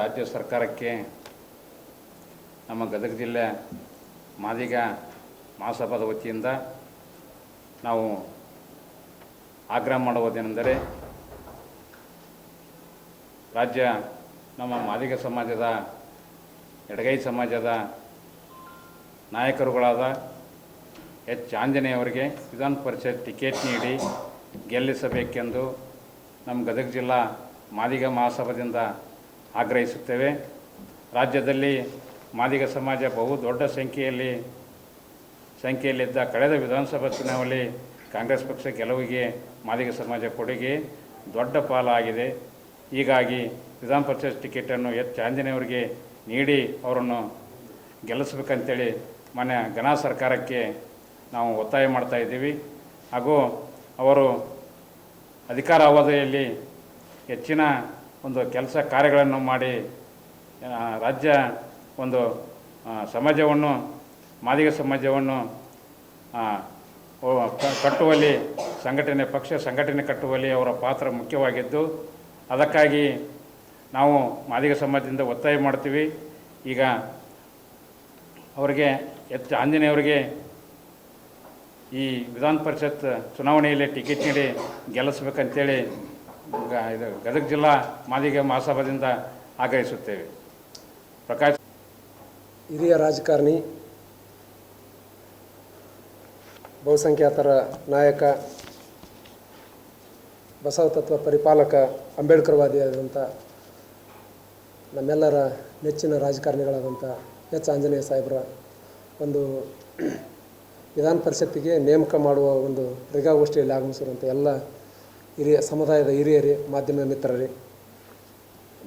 ರಾಜ್ಯ ಸರ್ಕಾರಕ್ಕೆ ನಮ್ಮ ಗದಗ ಜಿಲ್ಲೆ ಮಾದಿಗ ಮಹಾಸಭಾದ ವತಿಯಿಂದ ನಾವು ಆಗ್ರಹ ಮಾಡುವುದೇನೆಂದರೆ ರಾಜ್ಯ ನಮ್ಮ ಮಾದಿಗ ಸಮಾಜದ, ಎಡಗೈ ಸಮಾಜದ ನಾಯಕರುಗಳಾದ ಎಚ್. ಆಂಜನೇಯವರಿಗೆ ವಿಧಾನ ಪರಿಷತ್ ಟಿಕೆಟ್ ನೀಡಿ ಗೆಲ್ಲಿಸಬೇಕೆಂದು ನಮ್ಮ ಗದಗ ಜಿಲ್ಲಾ ಮಾದಿಗ ಮಹಾಸಭಾದಿಂದ ಆಗ್ರಹಿಸುತ್ತೇವೆ. ರಾಜ್ಯದಲ್ಲಿ ಮಾದಿಗ ಸಮಾಜ ಬಹು ದೊಡ್ಡ ಸಂಖ್ಯೆಯಲ್ಲಿ, ಸಂಖ್ಯೆಯಲ್ಲಿದ್ದ ಕಳೆದ ವಿಧಾನಸಭಾ ಚುನಾವಣೆಯಲ್ಲಿ ಕಾಂಗ್ರೆಸ್ ಪಕ್ಷ ಗೆಲುವಿಗೆ ಮಾದಿಗ ಸಮಾಜ ಕೊಡುಗೆ ದೊಡ್ಡ ಪಾಲಾಗಿದೆ. ಹೀಗಾಗಿ ವಿಧಾನ ಪರಿಷತ್ ಟಿಕೆಟನ್ನು ಎಚ್. ಆಂಜನೇಯವರಿಗೆ ನೀಡಿ ಅವರನ್ನು ಗೆಲ್ಲಿಸ್ಬೇಕಂತೇಳಿ ಮನೆ ಘನ ಸರ್ಕಾರಕ್ಕೆ ನಾವು ಒತ್ತಾಯ ಮಾಡ್ತಾ ಇದ್ದೀವಿ. ಹಾಗೂ ಅವರು ಅಧಿಕಾರ ಅವಧಿಯಲ್ಲಿ ಹೆಚ್ಚಿನ ಒಂದು ಕೆಲಸ ಕಾರ್ಯಗಳನ್ನು ಮಾಡಿ ರಾಜ್ಯ ಒಂದು ಸಮಾಜವನ್ನು, ಮಾದಿಗ ಸಮಾಜವನ್ನು ಕಟ್ಟುವಲ್ಲಿ, ಸಂಘಟನೆ, ಪಕ್ಷ ಸಂಘಟನೆ ಕಟ್ಟುವಲ್ಲಿ ಅವರ ಪಾತ್ರ ಮುಖ್ಯವಾಗಿದ್ದು, ಅದಕ್ಕಾಗಿ ನಾವು ಮಾದಿಗ ಸಮಾಜದಿಂದ ಒತ್ತಾಯ ಮಾಡ್ತೀವಿ. ಈಗ ಅವರಿಗೆ, ಎಚ್, ಆಂಜನೇಯವರಿಗೆ ಈ ವಿಧಾನ ಪರಿಷತ್ ಚುನಾವಣೆಯಲ್ಲಿ ಟಿಕೆಟ್ ನೀಡಿ ಗೆಲ್ಲಿಸ್ಬೇಕಂತೇಳಿ ಇದು ಗದಗ ಜಿಲ್ಲಾ ಮಾದಿಗ ಮಹಾಸಭಾದಿಂದ ಆಗ್ರಹಿಸುತ್ತೇವೆ. ಪ್ರಕಾಶ್ ಹಿರಿಯ ರಾಜಕಾರಣಿ, ಬಹುಸಂಖ್ಯಾತರ ನಾಯಕ ಬಸವ ತತ್ವ ಪರಿಪಾಲಕ ಅಂಬೇಡ್ಕರ್ವಾದಿಯಾದಂಥ ನಮ್ಮೆಲ್ಲರ ನೆಚ್ಚಿನ ರಾಜಕಾರಣಿಗಳಾದಂಥ ಎಚ್. ಆಂಜನೇಯ ಸಾಹೇಬರ ಒಂದು ವಿಧಾನ ಪರಿಷತ್ತಿಗೆ ನೇಮಕ ಮಾಡುವ ಒಂದು ಪತ್ರಿಕಾಗೋಷ್ಠಿಯಲ್ಲಿ ಆಗಮಿಸಿರುವಂಥ ಎಲ್ಲ ಹಿರಿಯ ಸಮುದಾಯದ ಹಿರಿಯರೇ ಮಾಧ್ಯಮ ಮಿತ್ರರೇ.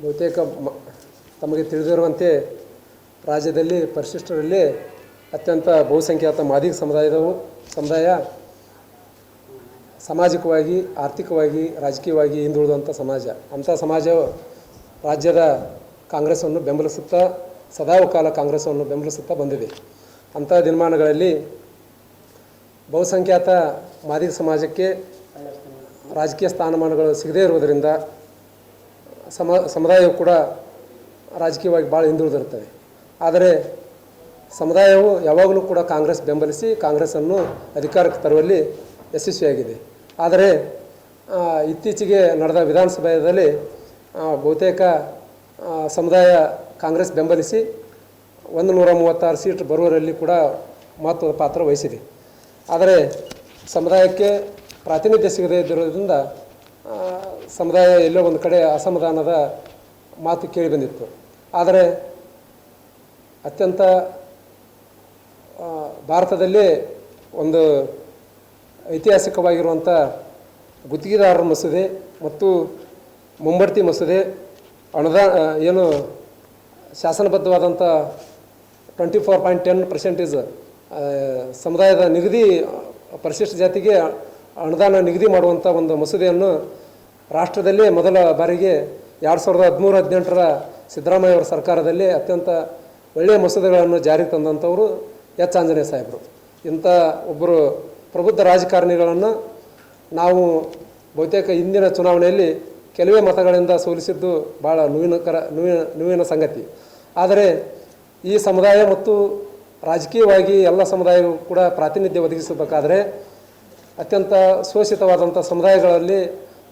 ಬಹುತೇಕ ಮ, ತಮಗೆ ತಿಳಿದಿರುವಂತೆ ರಾಜ್ಯದಲ್ಲಿ ಪರಿಶಿಷ್ಟರಲ್ಲಿ ಅತ್ಯಂತ ಬಹುಸಂಖ್ಯಾತ ಮಾದಿಗ ಸಮುದಾಯದವು, ಸಮುದಾಯ ಸಾಮಾಜಿಕವಾಗಿ, ಆರ್ಥಿಕವಾಗಿ, ರಾಜಕೀಯವಾಗಿ ಹಿಂದುಳಿದಂಥ ಸಮಾಜ. ಅಂಥ ಸಮಾಜವು ರಾಜ್ಯದ ಕಾಂಗ್ರೆಸ್ಸನ್ನು ಬೆಂಬಲಿಸುತ್ತಾ, ಸದಾವಕಾಲ ಕಾಂಗ್ರೆಸ್ಸನ್ನು ಬೆಂಬಲಿಸುತ್ತಾ ಬಂದಿದೆ. ಅಂಥ ದಿನಮಾನಗಳಲ್ಲಿ ಬಹುಸಂಖ್ಯಾತ ಮಾದಿಗ ಸಮಾಜಕ್ಕೆ ರಾಜಕೀಯ ಸ್ಥಾನಮಾನಗಳು ಸಿಗದೇ ಇರುವುದರಿಂದ ಸಮ, ಸಮುದಾಯವು ಕೂಡ ರಾಜಕೀಯವಾಗಿ ಭಾಳ ಹಿಂದುಳಿದಿರುತ್ತದೆ. ಆದರೆ ಸಮುದಾಯವು ಯಾವಾಗಲೂ ಕೂಡ ಕಾಂಗ್ರೆಸ್ ಬೆಂಬಲಿಸಿ ಕಾಂಗ್ರೆಸ್ಸನ್ನು ಅಧಿಕಾರಕ್ಕೆ ತರುವಲ್ಲಿ ಯಶಸ್ವಿಯಾಗಿದೆ. ಆದರೆ ಇತ್ತೀಚೆಗೆ ನಡೆದ ವಿಧಾನಸಭೆಯಲ್ಲಿ ಬಹುತೇಕ ಸಮುದಾಯ ಕಾಂಗ್ರೆಸ್ ಬೆಂಬಲಿಸಿ ಒಂದು ನೂರ ಮೂವತ್ತಾರು ಸೀಟ್ ಬರುವರಲ್ಲಿ ಕೂಡ ಮಹತ್ವದ ಪಾತ್ರ ವಹಿಸಿದೆ. ಆದರೆ ಸಮುದಾಯಕ್ಕೆ ಪ್ರಾತಿನಿಧ್ಯ ಸಿಗದೇ ಇದ್ದಿರೋದ್ರಿಂದ ಸಮುದಾಯ ಎಲ್ಲೋ ಒಂದು ಕಡೆ ಅಸಮಾಧಾನದ ಮಾತು ಕೇಳಿ ಬಂದಿತ್ತು. ಆದರೆ ಅತ್ಯಂತ ಭಾರತದಲ್ಲಿ ಒಂದು ಐತಿಹಾಸಿಕವಾಗಿರುವಂಥ ಗುತ್ತಿಗೆದಾರರ ಮಸೂದೆ ಮತ್ತು ಮುಂಬಡ್ತಿ ಮಸೂದೆ, ಅನುದಾನ ಏನು ಶಾಸನಬದ್ಧವಾದಂಥ twenty four point ten percentage ಸಮುದಾಯದ ನಿಗದಿ ಪರಿಶಿಷ್ಟ ಜಾತಿಗೆ ಅನುದಾನ ನಿಗದಿ ಮಾಡುವಂಥ ಒಂದು ಮಸೂದೆಯನ್ನು ರಾಷ್ಟ್ರದಲ್ಲೇ ಮೊದಲ ಬಾರಿಗೆ ಎರಡು ಸಾವಿರದ ಹದಿಮೂರು, ಹದಿನೆಂಟರ ಸಿದ್ದರಾಮಯ್ಯ ಅವರ ಸರ್ಕಾರದಲ್ಲಿ ಅತ್ಯಂತ ಒಳ್ಳೆಯ ಮಸೂದೆಗಳನ್ನು ಜಾರಿಗೆ ತಂದಂಥವರು ಎಚ್. ಆಂಜನೇಯ ಸಾಹೇಬರು. ಇಂಥ ಒಬ್ಬರು ಪ್ರಬುದ್ಧ ರಾಜಕಾರಣಿಗಳನ್ನು ನಾವು ಬಹುತೇಕ ಇಂದಿನ ಚುನಾವಣೆಯಲ್ಲಿ ಕೆಲವೇ ಮತಗಳಿಂದ ಸೋಲಿಸಿದ್ದು ಭಾಳ ನೋವಿನಕರ, ನೋವಿನ ನೋವಿನ ಸಂಗತಿ. ಆದರೆ ಈ ಸಮುದಾಯ ಮತ್ತು ರಾಜಕೀಯವಾಗಿ ಎಲ್ಲ ಸಮುದಾಯಗಳು ಕೂಡ ಪ್ರಾತಿನಿಧ್ಯ ಒದಗಿಸಬೇಕಾದರೆ ಅತ್ಯಂತ ಶೋಷಿತವಾದಂಥ ಸಮುದಾಯಗಳಲ್ಲಿ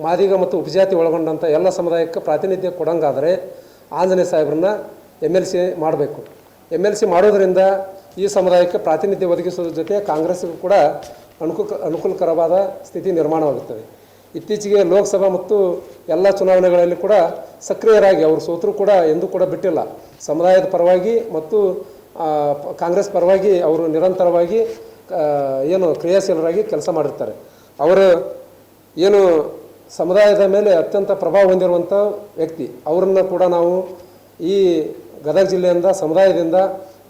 ಮಾದಿಗ ಮತ್ತು ಉಪಜಾತಿ ಒಳಗೊಂಡಂಥ ಎಲ್ಲ ಸಮುದಾಯಕ್ಕೆ ಪ್ರಾತಿನಿಧ್ಯ ಕೊಡಂಗಾದರೆ ಆಂಜನೇಯ ಸಾಹೇಬ್ರನ್ನ ಎಂ ಎಲ್ ಸಿ ಮಾಡಬೇಕು. ಎಂ ಎಲ್ ಸಿ ಮಾಡೋದರಿಂದ ಈ ಸಮುದಾಯಕ್ಕೆ ಪ್ರಾತಿನಿಧ್ಯ ಒದಗಿಸೋದ್ರ ಜೊತೆ ಕಾಂಗ್ರೆಸ್ಗೂ ಕೂಡ ಅನುಕೂಲ ಅನುಕೂಲಕರವಾದ ಸ್ಥಿತಿ ನಿರ್ಮಾಣವಾಗುತ್ತದೆ. ಇತ್ತೀಚೆಗೆ ಲೋಕಸಭಾ ಮತ್ತು ಎಲ್ಲ ಚುನಾವಣೆಗಳಲ್ಲಿ ಕೂಡ ಸಕ್ರಿಯರಾಗಿ ಅವರು ಸೋತರೂ ಕೂಡ ಎಂದೂ ಕೂಡ ಬಿಟ್ಟಿಲ್ಲ. ಸಮುದಾಯದ ಪರವಾಗಿ ಮತ್ತು ಕಾಂಗ್ರೆಸ್ ಪರವಾಗಿ ಅವರು ನಿರಂತರವಾಗಿ ಏನು ಕ್ರಿಯಾಶೀಲರಾಗಿ ಕೆಲಸ ಮಾಡಿರ್ತಾರೆ. ಅವರು ಏನು ಸಮುದಾಯದ ಮೇಲೆ ಅತ್ಯಂತ ಪ್ರಭಾವ ಹೊಂದಿರುವಂಥ ವ್ಯಕ್ತಿ. ಅವರನ್ನು ಕೂಡ ನಾವು ಈ ಗದಗ ಜಿಲ್ಲೆಯಿಂದ, ಸಮುದಾಯದಿಂದ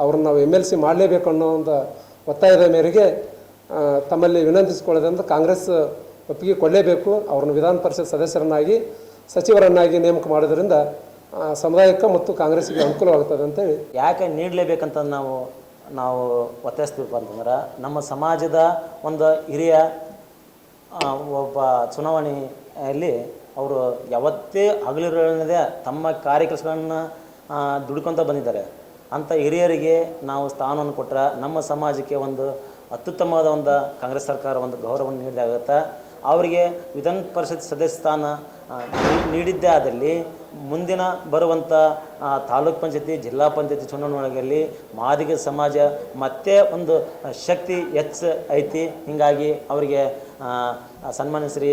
ಅವ್ರನ್ನ ನಾವು ಎಂ ಎಲ್ ಸಿ ಮಾಡಲೇಬೇಕು ಅನ್ನೋ ಒಂದು ಒತ್ತಾಯದ ಮೇರೆಗೆ ತಮ್ಮಲ್ಲಿ ವಿನಂತಿಸಿಕೊಳ್ಳೋದ್ರಿಂದ ಕಾಂಗ್ರೆಸ್ ಒಪ್ಪಿಗೆ ಕೊಡಲೇಬೇಕು. ಅವ್ರನ್ನ ವಿಧಾನ ಪರಿಷತ್ ಸದಸ್ಯರನ್ನಾಗಿ, ಸಚಿವರನ್ನಾಗಿ ನೇಮಕ ಮಾಡೋದ್ರಿಂದ ಸಮುದಾಯಕ್ಕೆ ಮತ್ತು ಕಾಂಗ್ರೆಸ್ಗೆ ಅನುಕೂಲವಾಗ್ತದೆ ಅಂತೇಳಿ. ಯಾಕೆ ನೀಡಲೇಬೇಕಂತ ನಾವು ನಾವು ಒತ್ತಾಯಿಸ್ತೀವಪ್ಪ ಅಂತಂದ್ರೆ ನಮ್ಮ ಸಮಾಜದ ಒಂದು ಹಿರಿಯ ಒಬ್ಬ ಚುನಾವಣೆಯಲ್ಲಿ ಅವರು ಯಾವತ್ತೇ ಹಗಲಿರದೆ ತಮ್ಮ ಕಾರ್ಯಕ್ರಮಗಳನ್ನು ದುಡ್ಕೊತ ದುಡ್ಕೊಂತ ಬಂದಿದ್ದಾರೆ. ಅಂಥ ಹಿರಿಯರಿಗೆ ನಾವು ಸ್ಥಾನವನ್ನು ಕೊಟ್ಟರೆ ನಮ್ಮ ಸಮಾಜಕ್ಕೆ ಒಂದು ಅತ್ಯುತ್ತಮವಾದ ಒಂದು ಕಾಂಗ್ರೆಸ್ ಸರ್ಕಾರ ಒಂದು ಗೌರವವನ್ನು ನೀಡಿದಾಗತ್ತೆ ಅವರಿಗೆ ವಿಧಾನ ಪರಿಷತ್ ಸದಸ್ಯ ಸ್ಥಾನ ನೀಡಿದ್ದೇ ಆದಲ್ಲಿ ಮುಂದಿನ ಬರುವಂಥ ತಾಲೂಕ್ ಪಂಚಾಯತಿ, ಜಿಲ್ಲಾ ಪಂಚಾಯತಿ ಚುನಾವಣೆಗಳಲ್ಲಿ ಮಾದಿಗ ಸಮಾಜ ಮತ್ತೆ ಒಂದು ಶಕ್ತಿ ಹೆಚ್ಚ ಐತಿ. ಹೀಗಾಗಿ ಅವರಿಗೆ ಸನ್ಮಾನ್ಯ ಶ್ರೀ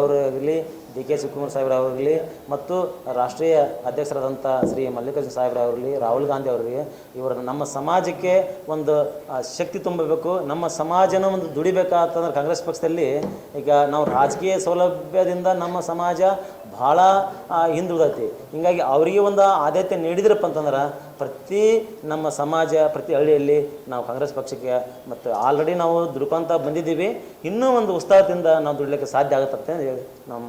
ಅವರು ಇರಲಿ ಡಿ ಕೆ ಶಿವಕುಮಾರ್ ಸಾಹೇಬ್ರ ಅವರಿರಲಿ ಮತ್ತು ರಾಷ್ಟ್ರೀಯ ಅಧ್ಯಕ್ಷರಾದಂಥ ಶ್ರೀ ಮಲ್ಲಿಕಾರ್ಜುನ ಸಾಹೇಬ್ರ ಅವರಲ್ಲಿ ರಾಹುಲ್ ಗಾಂಧಿ ಅವರಿಗೆ ಇವರು ನಮ್ಮ ಸಮಾಜಕ್ಕೆ ಒಂದು ಶಕ್ತಿ ತುಂಬಬೇಕು, ನಮ್ಮ ಸಮಾಜನ ಒಂದು ದುಡಿಬೇಕಾತಂದ್ರೆ ಕಾಂಗ್ರೆಸ್ ಪಕ್ಷದಲ್ಲಿ ಈಗ ನಾವು ರಾಜಕೀಯ ಸೌಲಭ್ಯದಿಂದ ನಮ್ಮ ಸಮಾಜ ಭಾಳ ಹಿಂದುಳಿದೈತಿ. ಹಿಂಗಾಗಿ ಅವರಿಗೆ ಒಂದು ಆದ್ಯತೆ ನೀಡಿದ್ರಪ್ಪ ಅಂತಂದ್ರೆ ಪ್ರತಿ ನಮ್ಮ ಸಮಾಜ, ಪ್ರತಿ ಹಳ್ಳಿಯಲ್ಲಿ ನಾವು ಕಾಂಗ್ರೆಸ್ ಪಕ್ಷಕ್ಕೆ ಮತ್ತು ಆಲ್ರೆಡಿ ನಾವು ದುಡ್ಕೊಂತ ಬಂದಿದ್ದೀವಿ. ಇನ್ನೂ ಒಂದು ಉತ್ಸಾಹದಿಂದ ನಾವು ದುಡಿಲಿಕ್ಕೆ ಸಾಧ್ಯ ಆಗುತ್ತೆ ಅಂತ ಹೇಳಿ ನಮ್ಮ